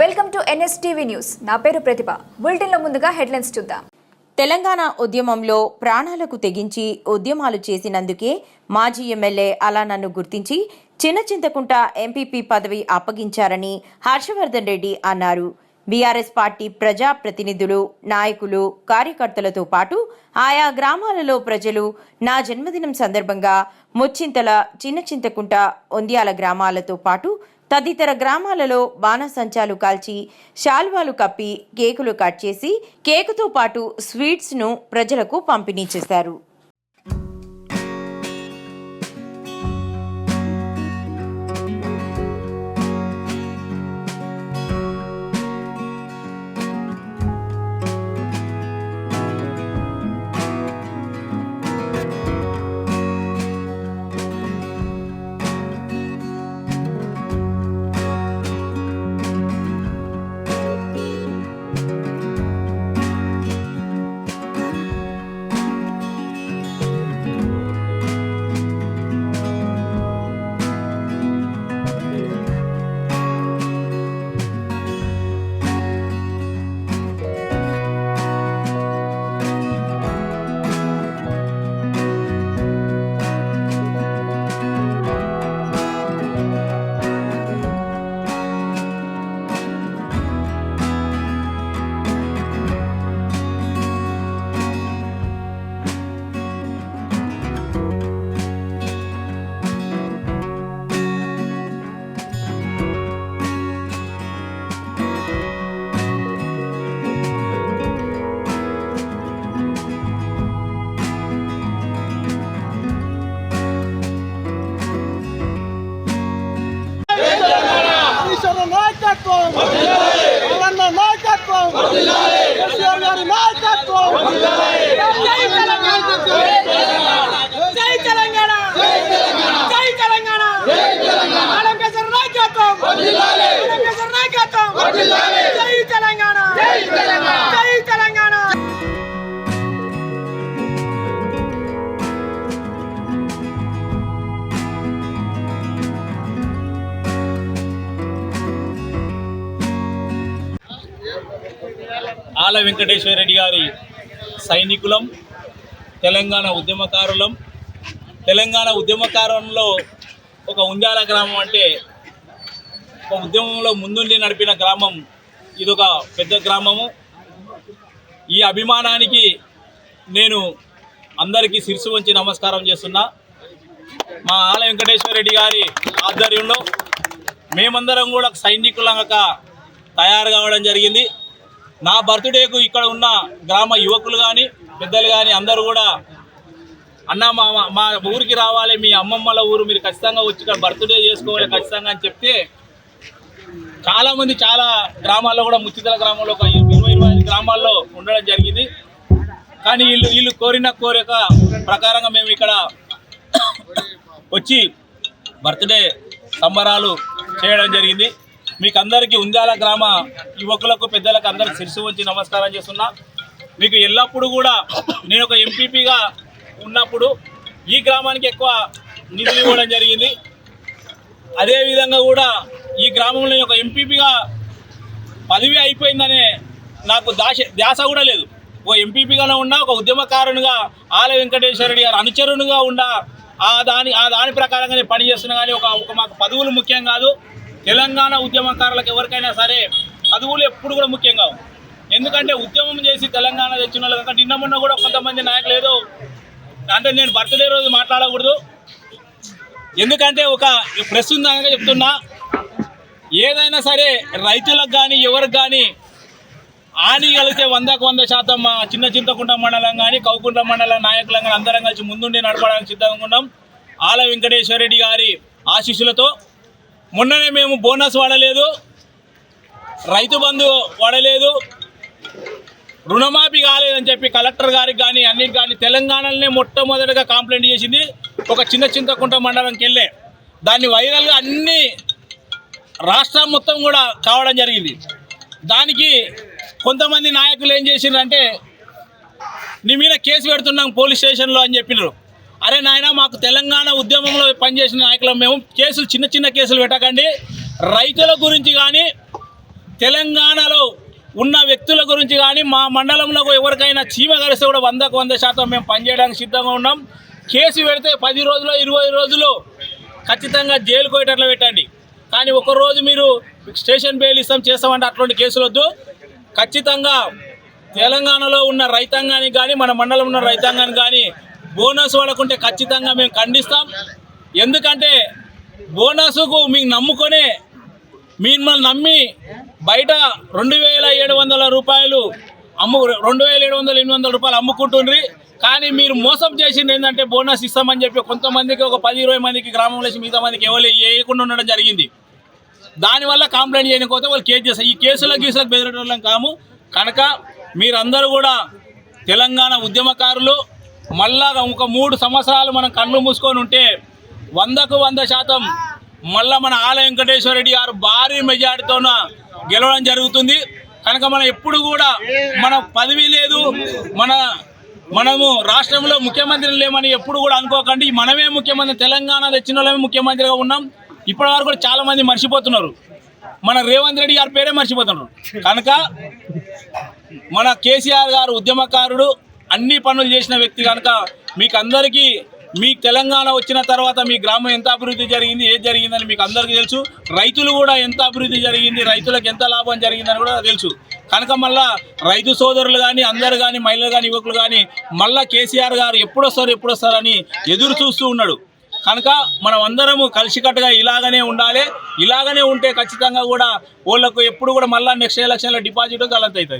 Welcome to NSTV news. నా పేరు ప్రతిభ. బులెటిన్లో ముందుగా హెడ్లైన్స్ చూద్దాం. తెలంగాణ ఉద్యమంలో ప్రాణాలకు తెగించి ఉద్యమాలు చేసినందుకే మాజీ ఎమ్మెల్యే అలా నన్ను గుర్తించి చిన్న చింతకుంట ఎంపీపీ పదవి అప్పగించారని హర్షవర్ధన్ రెడ్డి అన్నారు. బీఆర్ఎస్ పార్టీ ప్రజా ప్రతినిధులు నాయకులు కార్యకర్తలతో పాటు ఆయా గ్రామాలలో ప్రజలు నా జన్మదినం సందర్భంగా ముచ్చింతల చిన్న చింతకుంట ఒంద్యాల గ్రామాలతో పాటు తదితర గ్రామాలలో బాణసంచాలు కాల్చి శాల్వాలు కప్పి కేకులు కట్ చేసి కేకుతో పాటు స్వీట్స్ను ప్రజలకు పంపిణీ చేశారు. Abdullah ఆల వెంకటేశ్వర రెడ్డి గారి సైనికులం తెలంగాణ ఉద్యమకారులం. తెలంగాణ ఉద్యమకారంలో ఒక ఉంజాల గ్రామం అంటే ఒక ఉద్యమంలో ముందుండి నడిపిన గ్రామం ఇదొక పెద్ద గ్రామము. ఈ అభిమానానికి నేను అందరికీ శిరసు వంచి నమస్కారం చేస్తున్నా. మా ఆల వెంకటేశ్వర రెడ్డి గారి ఆధ్వర్యంలో మేమందరం కూడా సైనికులంగా తయారు కావడం జరిగింది. నా బర్త్డేకు ఇక్కడ ఉన్న గ్రామ యువకులు కానీ పెద్దలు కానీ అందరూ కూడా అన్న మా మా- ఊరికి రావాలి మీ అమ్మమ్మల ఊరు మీరు ఖచ్చితంగా వచ్చి ఇక్కడ బర్త్డే చేసుకోవాలి ఖచ్చితంగా అని చెప్తే చాలామంది చాలా గ్రామాల్లో కూడా ముచ్చితల గ్రామంలో ఒక ఇరవై ఇరవై ఐదు గ్రామాల్లో ఉండడం జరిగింది. కానీ వీళ్ళు వీళ్ళు కోరిన కోరిక ప్రకారంగా మేము ఇక్కడ వచ్చి బర్త్డే సంబరాలు చేయడం జరిగింది. మీకు అందరికీ ఉందాల గ్రామ యువకులకు పెద్దలకు అందరికి శిరసు వచ్చి నమస్కారం చేస్తున్నా. మీకు ఎల్లప్పుడూ కూడా నేను ఒక ఎంపీపీగా ఉన్నప్పుడు ఈ గ్రామానికి ఎక్కువ నిధులు ఇవ్వడం జరిగింది. అదేవిధంగా కూడా ఈ గ్రామంలో నేను ఒక ఎంపీపీగా పదవి అయిపోయిందనే నాకు దాశ ధ్యాస కూడా లేదు. ఓ ఎంపీపీగానే ఉన్నా ఒక ఉద్యమకారునిగా ఆల వెంకటేశ్వర గారు అనుచరునిగా ఉండా ఆ దాని ఆ దాని ప్రకారంగా నేను పనిచేస్తున్నా కానీ ఒక ఒక మాకు పదవులు ముఖ్యం కాదు. తెలంగాణ ఉద్యమకారులకు ఎవరికైనా సరే చదువులు ఎప్పుడు కూడా ముఖ్యంగా ఎందుకంటే ఉద్యమం చేసి తెలంగాణ తెచ్చిన వాళ్ళు నిన్న మొన్న కూడా కొంతమంది నాయకులు ఏదో అంటే నేను బర్త్డే రోజు మాట్లాడకూడదు. ఎందుకంటే ఒక ప్రెస్ ఉందనగా చెప్తున్నా ఏదైనా సరే రైతులకు కానీ ఎవరికి కానీ హాని కలిగితే వందకు వంద శాతం మా చిన్న చింతకుంట మండలం కానీ కౌకుంట మండలం నాయకులం కానీ అందరం కలిసి ముందుండి నడపడానికి సిద్ధంగా ఉన్నాం. ఆల వెంకటేశ్వర రెడ్డి గారి ఆశీస్సులతో మొన్ననే మేము బోనస్ వాడలేదు రైతు బంధు వాడలేదు రుణమాఫీ కాలేదని చెప్పి కలెక్టర్ గారికి కానీ అన్నిటి కానీ తెలంగాణలోనే మొట్టమొదటిగా కంప్లైంట్ చేసింది. ఒక చిన్న చింతకుంట మండలంకి వెళ్ళే. దాన్ని వైరల్గా అన్ని రాష్ట్రం మొత్తం కూడా కావడం జరిగింది. దానికి కొంతమంది నాయకులు ఏం చేసిండ్రంటే నీ మీద కేసు పెడుతున్నాం పోలీస్ స్టేషన్లో అని చెప్పినారు. అరే నాయన మాకు తెలంగాణ ఉద్యమంలో పనిచేసిన నాయకులం మేము. కేసులు చిన్న చిన్న కేసులు పెట్టకండి. రైతుల గురించి కానీ తెలంగాణలో ఉన్న వ్యక్తుల గురించి కానీ మా మండలంలో ఎవరికైనా చీమ కలిస్తే కూడా వందకు వంద శాతం మేము పనిచేయడానికి సిద్ధంగా ఉన్నాం. కేసు పెడితే పది రోజులు ఇరవై రోజులు ఖచ్చితంగా జైలు కోయటట్లు పెట్టండి. కానీ ఒకరోజు మీరు స్టేషన్ బెయిల్ ఇస్తాం చేస్తామంటే అటువంటి కేసులు వద్దు. ఖచ్చితంగా తెలంగాణలో ఉన్న రైతాంగానికి కానీ మన మండలంలో ఉన్న రైతాంగానికి కానీ బోనస్ పడకుంటే ఖచ్చితంగా మేము ఖండిస్తాం. ఎందుకంటే బోనస్కు మీకు నమ్ముకొనే మిమ్మల్ని నమ్మి బయట రెండు వేల ఏడు వందల రూపాయలు అమ్ము రెండు వేల ఏడు వందల ఎనిమిది వందల రూపాయలు అమ్ముకుంటుండ్రి. కానీ మీరు మోసం చేసింది ఏంటంటే బోనస్ ఇస్తామని చెప్పి కొంతమందికి ఒక పది ఇరవై మందికి గ్రామంలో మిగతా మందికి ఎవరు వేయకుండా ఉండడం జరిగింది. దానివల్ల కంప్లైంట్ చేయకపోతే వాళ్ళు కేసు చేస్తారు ఈ కేసుల గీసులకు బెదిరేటోళ్ళం కాము. కనుక మీరందరూ కూడా తెలంగాణ ఉద్యమకారులు మళ్ళా ఒక మూడు సంవత్సరాలు మనం కళ్ళు మూసుకొని ఉంటే వందకు వంద శాతం మళ్ళా మన ఆల వెంకటేశ్వర రెడ్డి గారు భారీ మెజార్టీతోన గెలవడం జరుగుతుంది. కనుక మనం ఎప్పుడు కూడా మన పదవి లేదు. మన మనము రాష్ట్రంలో ముఖ్యమంత్రి లేమని ఎప్పుడు కూడా అనుకోకండి. మనమే ముఖ్యమంత్రి తెలంగాణ తెచ్చిన వాళ్ళమే ముఖ్యమంత్రిగా ఉన్నాం. ఇప్పటి వరకు కూడా చాలా మంది మర్చిపోతున్నారు. మన రేవంత్ రెడ్డి గారి పేరే మర్చిపోతున్నారు. కనుక మన కేసీఆర్ గారు ఉద్యమకారుడు అన్ని పనులు చేసిన వ్యక్తి కనుక మీకు అందరికీ మీ తెలంగాణ వచ్చిన తర్వాత మీ గ్రామం ఎంత అభివృద్ధి జరిగింది ఏది జరిగిందని మీకు అందరికీ తెలుసు. రైతులు కూడా ఎంత అభివృద్ధి జరిగింది రైతులకు ఎంత లాభం జరిగిందని కూడా తెలుసు. కనుక మళ్ళా రైతు సోదరులు కానీ అందరు కానీ మహిళలు కానీ యువకులు కానీ మళ్ళా కేసీఆర్ గారు ఎప్పుడొస్తారు ఎప్పుడొస్తారని ఎదురు చూస్తూ ఉన్నాడు. కనుక మనం అందరము కలిసికట్టుగా ఇలాగనే ఉండాలి. ఇలాగనే ఉంటే ఖచ్చితంగా కూడా వాళ్ళకు ఎప్పుడు కూడా మళ్ళీ నెక్స్ట్ ఎలక్షన్లో డిపాజిట్ గలంత అవుతుంది